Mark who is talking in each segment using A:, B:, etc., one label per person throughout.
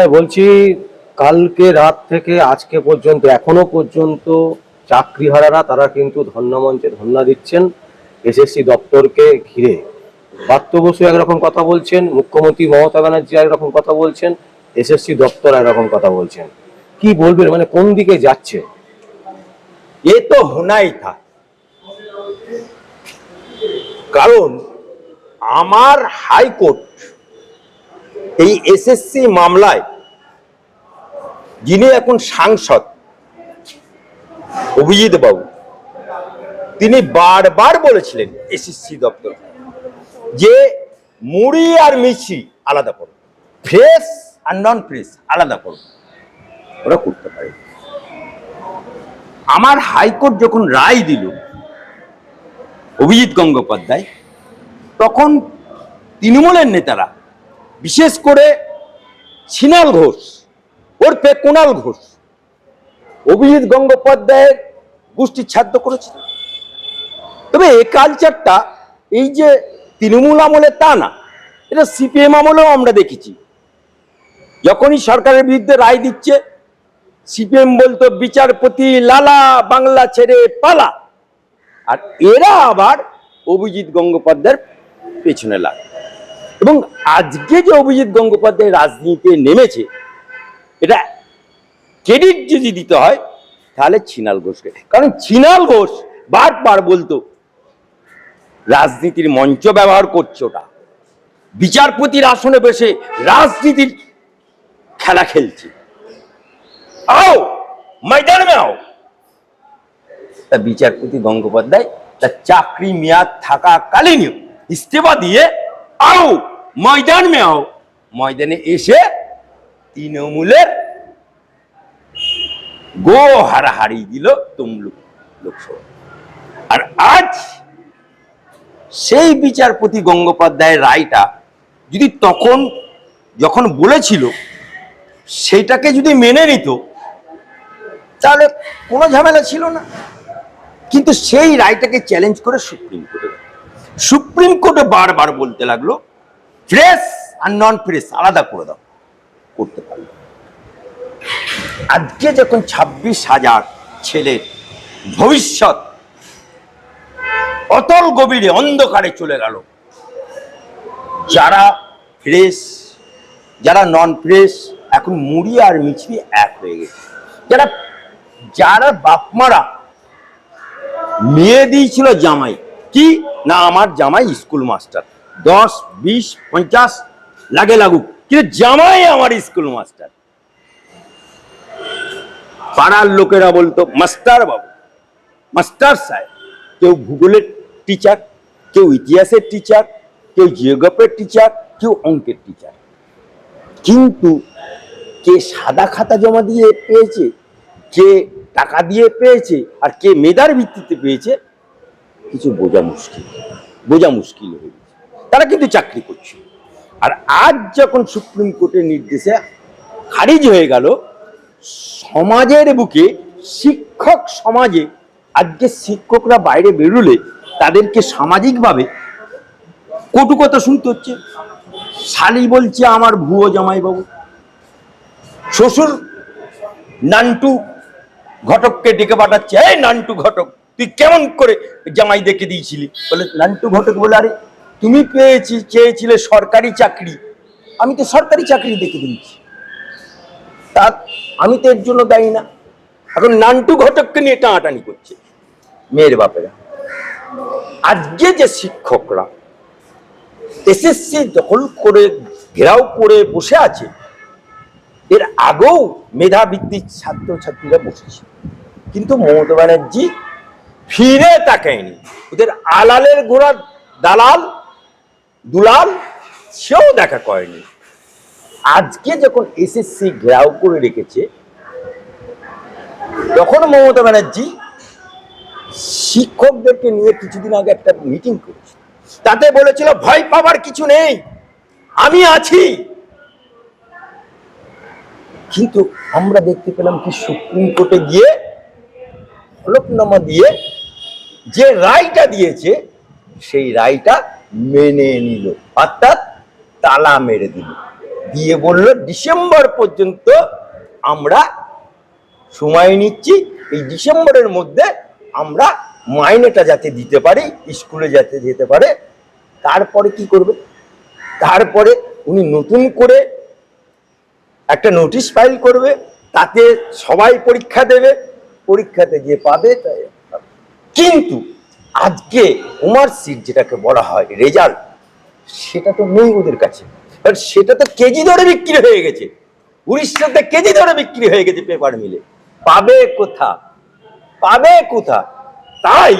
A: Sir বলছি, কালকে রাত থেকে আজকে পর্যন্ত, এখনও পর্যন্ত চাকরিহারারা তারা কিন্তু ধর্ণামঞ্চে ধর্ণা দিচ্ছেন এসএসসি দপ্তরকে ঘিরে। পার্থ বসু একরকম কথা বলছেন, মুখ্যমন্ত্রী মমতা ব্যানার্জি একরকম কথা বলছেন, এসএসসি দপ্তর একরকম কথা বলছেন। কি বলবেন মানে কোন দিকে যাচ্ছে?
B: এ তো হোনাই থা। কারণ আমার হাইকোর্ট এই এসএসসি মামলায় যিনি এখন সাংসদ, অভিজিৎ বাবু, তিনি বারবার বলেছিলেন এসএসসি দপ্তর যে মুড়ি আর মিছি আলাদা করো, ফ্রেশ আর নন ফ্রেশ আলাদা করো। ওরা করতে পারে। আমার হাইকোর্ট যখন রায় দিল অভিজিৎ গঙ্গোপাধ্যায়, তখন তৃণমূলের নেতারা, বিশেষ করে ছিনাল ঘোষ ওরফে কুণাল ঘোষ। অভিজিৎ গঙ্গোপাধ্যায়ের গোষ্ঠী ছাদ্য করেছিল। তবে এ কালচারটা এই যে তৃণমূল আমলে তা না, এটা সিপিএম আমলেও আমরা দেখেছি। যখনই সরকারের বিরুদ্ধে রায় দিচ্ছে সিপিএম বলতো, বিচারপতি লালা, বাংলা ছেড়ে পালা। আর এরা আবার অভিজিৎ গঙ্গোপাধ্যায়ের পেছনে লাগে এবং আজকে যে অভিজিৎ গঙ্গোপাধ্যায় রাজনীতিতে নেমেছে এটা ক্রেডিট যদি দিতে হয়, তাহলে ছিনাল ঘোষকে। কারণ ছিনাল ঘোষ বারবার বলতো, রাজনীতির মঞ্চ ব্যবহার করছে ওটা বিচারপতির আসনে বসে রাজনীতির খেলা খেলছে। আও, ময়দান আও তা বিচারপতি গঙ্গোপাধ্যায় তার চাকরি মেয়াদ থাকা কালীন ইস্তেফা দিয়ে, আও, ময়দান আও ময়দানে এসে তৃণমূলের গো হারাহারি দিল তমলুক লোকসভা। আর আজ সেই বিচারপতি গঙ্গোপাধ্যায়ের রায়টা যদি তখন যখন বলেছিল সেটাকে যদি মেনে নিত, তাহলে কোনো ঝামেলা ছিল না। কিন্তু সেই রায়টাকে চ্যালেঞ্জ করে সুপ্রিম কোর্টে সুপ্রিম কোর্টে বারবার বলতে লাগল ফ্রেশ আর নন ফ্রেশ আলাদা করে দাও। করতে পারল। আজকে যখন ছাব্বিশ হাজার ছেলের ভবিষ্যৎ অতল গভীরে অন্ধকারে চলে গেল, যারা ফ্রেশ, যারা নন ফ্রেশ এখন মুড়ি আর মিছরি এক হয়ে গেছে। যারা যারা বাপমারা মেয়ে দিয়েছিল জামাই, কি? না, আমার জামাই স্কুল মাস্টার দশ, বিশ, পঞ্চাশ, লাগে লাগুক। কিন্তু জামাই আমার স্কুল মাস্টার। পাড়ার লোকেরা বলতো, মাস্টার বাবু, মাস্টার সাহেব, কেউ ভূগোলের টিচার কেউ ইতিহাসের টিচার কেউ জিওগ্রাফের টিচার কেউ অঙ্কের টিচার কিন্তু কে সাদা খাতা জমা দিয়ে পেয়েছে, কে টাকা দিয়ে পেয়েছে, আর কে মেধার ভিত্তিতে পেয়েছে, কিছু বোঝা মুশকিল বোঝা মুশকিল হয়ে গেছে। তারা কিন্তু চাকরি করছে। আর আজ যখন সুপ্রিম কোর্টের নির্দেশে খারিজ হয়ে গেল, সমাজের বুকে শিক্ষক সমাজে, আজকে শিক্ষকরা বাইরে বেরোলে তাদেরকে সামাজিকভাবে কটু কথা শুনতে হচ্ছে। শালি বলছে, আমার ভুয়ো জামাইবাবু, শ্বশুর নান্টু ঘটককে ডেকে পাঠাচ্ছে। এই নান্টু ঘটক, তুই কেমন করে জামাই দেখে দিয়েছিলি? বলে, নান্টু ঘটক বলে, আরে তুমি পেয়েছি, চেয়েছিলে সরকারি চাকরি। আমি তো সরকারি চাকরি দেখে দিয়েছি তা আমি তো এর জন্য দায়ী না। এখন নান্টু ঘটককে নিয়ে টানাটানি করছে মেয়ের বাপেরা। আজকে যে শিক্ষকরা এসএসসি দখল করে, ঘেরাও করে বসে আছে, এর আগেও মেধাভিত্তিক ছাত্রছাত্রীরা বসেছে। কিন্তু মমতা ব্যানার্জি ফিরে তাকায়নি। ওদের আলালের গোড়ার দালাল দুলাল, সেও দেখা করেনি। আজকে যখন এসএসসি ঘেরাও করে রেখেছে, তখন মমতা ব্যানার্জি শিক্ষকদেরকে নিয়ে কিছুদিন আগে একটা মিটিং করেছে তাতে বলেছিল, ভয় পাবার কিছু নেই, আমি আছি। কিন্তু আমরা দেখতে পেলাম কি, সুপ্রিম কোর্টে গিয়ে হলফনামা দিয়ে যে রায়টা দিয়েছে, সেই রায়টা মেনে নিল। অর্থাৎ তালা মেরে দিল। দিয়ে বলল, ডিসেম্বর পর্যন্ত আমরা সময় নিচ্ছি। এই ডিসেম্বরের মধ্যে আমরা মাইনেটা যাতে দিতে পারি, স্কুলে যাতে যেতে পারে, তারপরে কি করবে? তারপরে উনি নতুন করে একটা নোটিশ ফাইল করবে, তাতে সবাই পরীক্ষা দেবে। পরীক্ষাতে যে পাবে, তাই। কিন্তু আজকে উমার সিট যেটাকে বলা হয়, রেজাল্ট, সেটা তো নেই ওদের কাছে। সেটা তো কেজি ধরে বিক্রি হয়ে গেছে। উড়িষ্যাতে কেজি ধরে বিক্রি হয়ে গেছে পেপার মিলে। পাবে কোথা? পাবে কোথা? তাই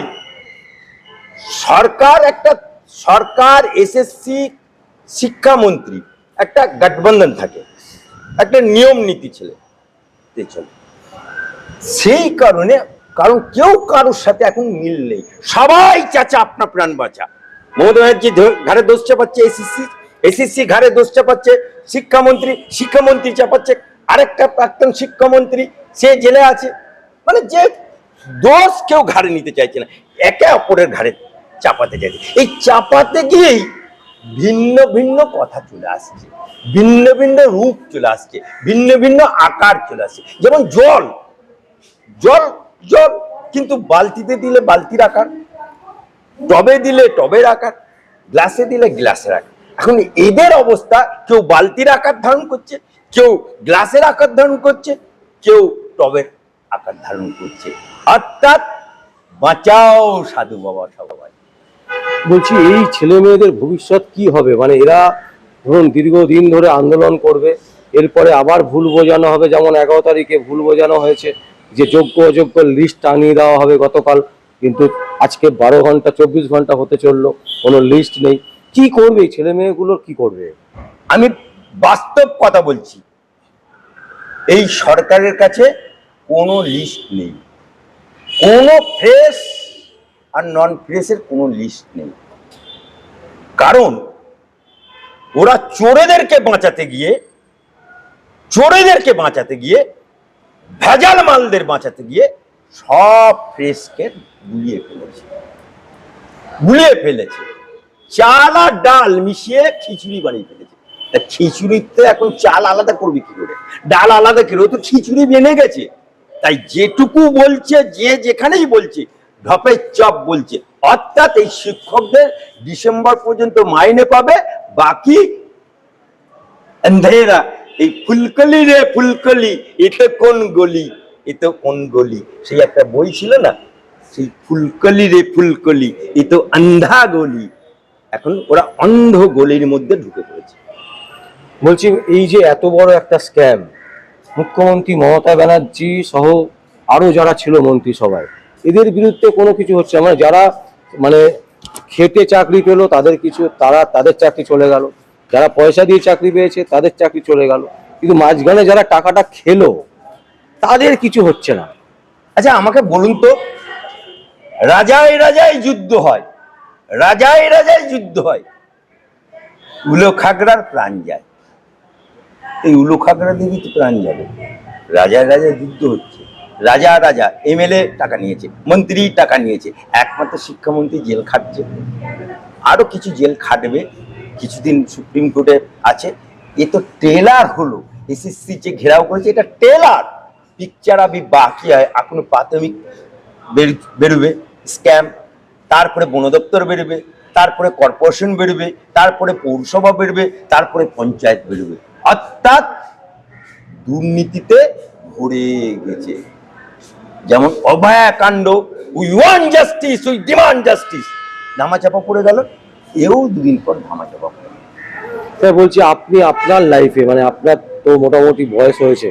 B: সরকার একটা, সরকার, এসএসসি, শিক্ষামন্ত্রী, একটা গঠবন্ধন থাকে। একটা নিয়ম নীতি ছিল সেই কারণে কারণ কেউ কারোর সাথে এখন মিল নেই। সবাই চাচা আপনা প্রাণ বাঁচা। মমতা ধ- ঘাড়ে দোষ চাপাচ্ছে এসএসসি এসিসি ঘাড়ে দোষ চাপাচ্ছে শিক্ষামন্ত্রী শিক্ষামন্ত্রী চাপাচ্ছে আরেকটা প্রাক্তন শিক্ষামন্ত্রী, সে জেলে আছে। মানে যে দোষ কেউ ঘাড়ে নিতে চাইছে না। একে অপরের ঘাড়ে চাপাতে চাইছে। এই চাপাতে গিয়েই ভিন্ন ভিন্ন কথা চলে আসছে। ভিন্ন ভিন্ন রূপ চলে আসছে। ভিন্ন ভিন্ন আকার চলে আসছে। যেমন জল জল জল, কিন্তু বালতিতে দিলে বালতির আকার, টবে দিলে টবের আকার, গ্লাসে দিলে গ্লাসের আকার। এখন এদের অবস্থা, কেউ বালতির আকার ধারণ করছে, কেউ গ্লাসের আকার ধারণ করছে, কেউ টবের আকার ধারণ করছে। অর্থাৎ বাঁচাও সাধু বাবা সবাই।
A: বলছি, এই ছেলে মেয়েদের ভবিষ্যৎ কি হবে? মানে এরা ধরুন দীর্ঘদিন ধরে আন্দোলন করবে, এরপরে আবার ভুল বোঝানো হবে, যেমন এগারো তারিখে ভুল বোঝানো হয়েছে। যে যোগ্য অযোগ্য লিস্ট টানিয়ে দেওয়া হবে গতকাল, কিন্তু আজকে বারো ঘণ্টা, চব্বিশ ঘণ্টা হতে চলল, কোনো লিস্ট নেই। কি করবে ছেলে মেয়েগুলোর কি করবে?
B: আমি বাস্তব কথা বলছি, এই সরকারের কাছে কোনো লিস্ট নেই। কোনো ফ্রেশ আর নন ফ্রেশের কোনো লিস্ট নেই। কারণ, ওরা চোরেদেরকে বাঁচাতে গিয়ে, চোরেদেরকে বাঁচাতে গিয়ে ভেজাল মালদের বাঁচাতে গিয়ে সব ফ্রেশকে গুলিয়ে ফেলেছে। গুলিয়ে ফেলেছে। চাল আর ডাল মিশিয়ে খিচুড়ি বানিয়ে ফেলেছে। খিচুড়িতে এখন চাল আলাদা করবে কি করে? ডাল আলাদা করে তো খিচুড়ি বেনে গেছে। তাই যেটুকু বলছে, যে যেখানেই বলছে, ঢপের চপ বলছে। অর্থাৎ এই শিক্ষকদের ডিসেম্বর পর্যন্ত মাইনে পাবে বাকি অন্ধেরা। এই ফুলকলি রে ফুলকলি, এ তো কোন গলি? এ তো কোন গলি? সেই একটা বই ছিল না? সেই ফুলকলি রে ফুলকলি, এ তো আন্ধা গলি। এখন ওরা অন্ধ গলির মধ্যে ঢুকে পড়েছে।
A: বলছি, এই যে এত বড় একটা স্ক্যাম মুখ্যমন্ত্রী মমতা ব্যানার্জি সহ আরও যারা ছিল মন্ত্রিসভায় এদের বিরুদ্ধে কোনো কিছু হচ্ছে? না। মানে যারা মানে খেটে চাকরি পেল, তাদের কিছু, তারা, তাদের চাকরি চলে গেল। যারা পয়সা দিয়ে চাকরি পেয়েছে, তাদের চাকরি চলে গেল। কিন্তু মাঝখানে যারা টাকাটা খেলো, তাদের কিছু হচ্ছে না।
B: আচ্ছা আমাকে বলুন তো, রাজায় রাজায় যুদ্ধ হয়, রাজায় রাজায় যুদ্ধ হয়, উলো খাগড়ার প্রাণ যায়। এই উলো খাগড়া দিবি তো প্রাণ যাবে। রাজায় রাজায় যুদ্ধ হচ্ছে। রাজা রাজা, এমএলএ টাকা নিয়েছে, মন্ত্রী টাকা নিয়েছে, একমাত্র শিক্ষামন্ত্রী জেল খাটছে। আরও কিছু জেল খাটবে কিছুদিন সুপ্রিম কোর্টে আছে। এ তো ট্রেলার হলো। এসএসসি যে ঘেরাও করেছে, এটা ট্রেলার পিকচার আবি বাকি হয় এখনও প্রাথমিক বেরোবে। স্ক্যাম তারপরে বন দপ্তর বেরোবে, তারপরে কর্পোরেশন বেরোবে, তারপরে পৌরসভা বেরোবে, তারপরে পঞ্চায়েত বেরোবে। অর্থাৎ দুর্নীতিতে ভরে গেছে। যেমন অভয়াকাণ্ড we want justice we demand justice ধামাচাপা পড়ে গেল। এও দুদিন পর পড়ে গেল।
A: বলছি আপনি আপনার লাইফে মানে আপনার তো মোটামুটি বয়স হয়েছে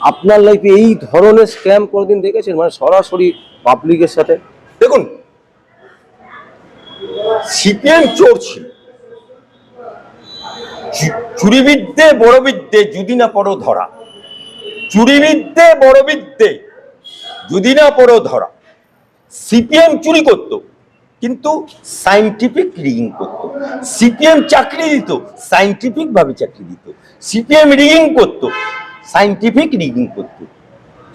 A: আপনার লাইফে এই ধরনের স্ক্যাম কোনোদিন দেখেছেন? মানে সরাসরি পাবলিকের সাথে?
B: দেখুন সিপিএম চোর ছিল। চুরিবিদ্যে বড়বিদ্যে যদি না পড়ো ধরা। চুরিবিদ্যে বড়বিদ্যে যদি না পড়ো ধরা। সিপিএম চুরি করত। কিন্তু সাইন্টিফিক রিগিং করতো। সিপিএম চাকরি দিত সাইন্টিফিক ভাবে চাকরি দিত। সিপিএম রিগিং করতো সাইন্টিফিক রিগিং করত।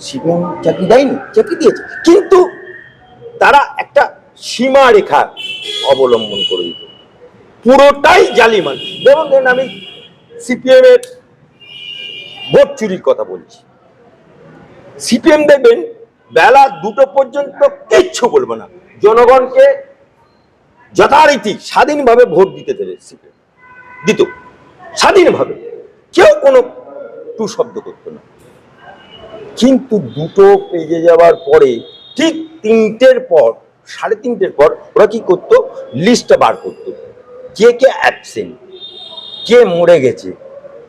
B: সিপিএম চাকরি দেয়নি, চাকরি দিয়েছে। কিন্তু তারা একটা সীমা রেখা অবলম্বন করে দিত। পুরোটাই জালিমান যেমন ধরেন আমি সিপিএম এর ভোট চুরির কথা বলছি। সিপিএম দেখবেন বেলা দুটো পর্যন্ত কিচ্ছু বলব না। জনগণকে যথারীতি স্বাধীনভাবে ভোট দিতে দেবে দিত। স্বাধীনভাবে। কেউ কোনো টু শব্দ করতো না। কিন্তু দুটো পেজে যাওয়ার পরে ঠিক তিনটের পর, সাড়ে তিনটের পর ওরা কি করতো? লিস্টটা বার করতো। কে কে অ্যাবসেন্ট কে মরে গেছে?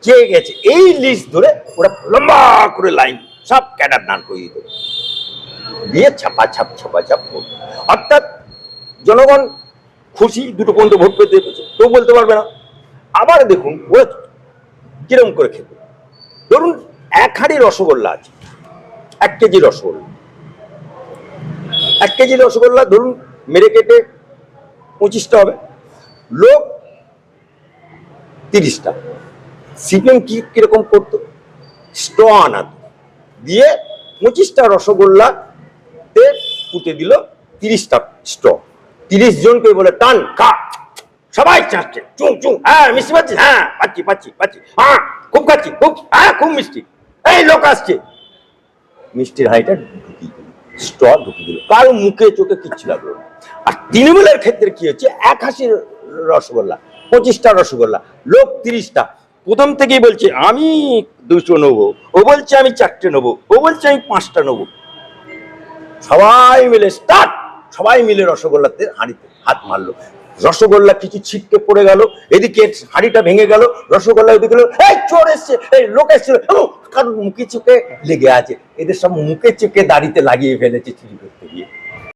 B: কে গেছে? এই লিস্ট ধরে ওরা লম্বা করে লাইন সব ক্যাডার দান করিয়ে দিত। দিয়ে ছাপা ছাপ ছাপা ছাপ করতো। অর্থাৎ জনগণ খুশি, দুটো পর্যন্ত ভোট পেতে কেউ বলতে পারবে না। আবার দেখুন, ওরা কিরম করে খেত। ধরুন, এক হাঁড়ি রসগোল্লা আছে। এক কেজি রসগোল্লা। এক কেজি রসগোল্লা ধরুন, মেরে কেটে পঁচিশটা হবে। লোক তিরিশটা। সিপিএম কি কীরকম করতো? স্ট আনাতো। দিয়ে পঁচিশটা রসগোল্লাতে পুঁতে দিল তিরিশটা স্ট তিরিশ জনকে বলে, টান, খা। সবাই চাচ্ছে। চুং চুং। হ্যাঁ মিষ্টি পাচ্ছিস? হ্যাঁ পাচ্ছি পাচ্ছি পাচ্ছি। হ্যাঁ খুব খাচ্ছি, খুব হ্যাঁ খুব মিষ্টি। এই লোক আসছে। মিষ্টির হাইটা ঢুকিয়ে দিল স্ট ঢুকিয়ে দিল। কারও মুখে, চোখে কিচ্ছু লাগল আর তৃণমূলের ক্ষেত্রে কি হচ্ছে? এক হাসি রসগোল্লা, পঁচিশটা রসগোল্লা, লোক তিরিশটা। প্রথম থেকেই বলছে, আমি দুশো নেব। ও বলছে, আমি চারটে নেব। ও বলছে, আমি পাঁচটা নেব। সবাই মিলে স্টার্ট। সবাই মিলে রসগোল্লাতে হাঁড়িতে হাত মারলো। রসগোল্লা কিছু ছিটকে পড়ে গেল, এদিকে হাঁড়িটা ভেঙে গেল, রসগোল্লা এদিকে এই চোর এসছে, এই লোক এসছে। কারণ মুখে চুকে লেগে আছে? এদের সব মুখে চুকে দাড়িতে লাগিয়ে ফেলেছে চুরি করতে গিয়ে।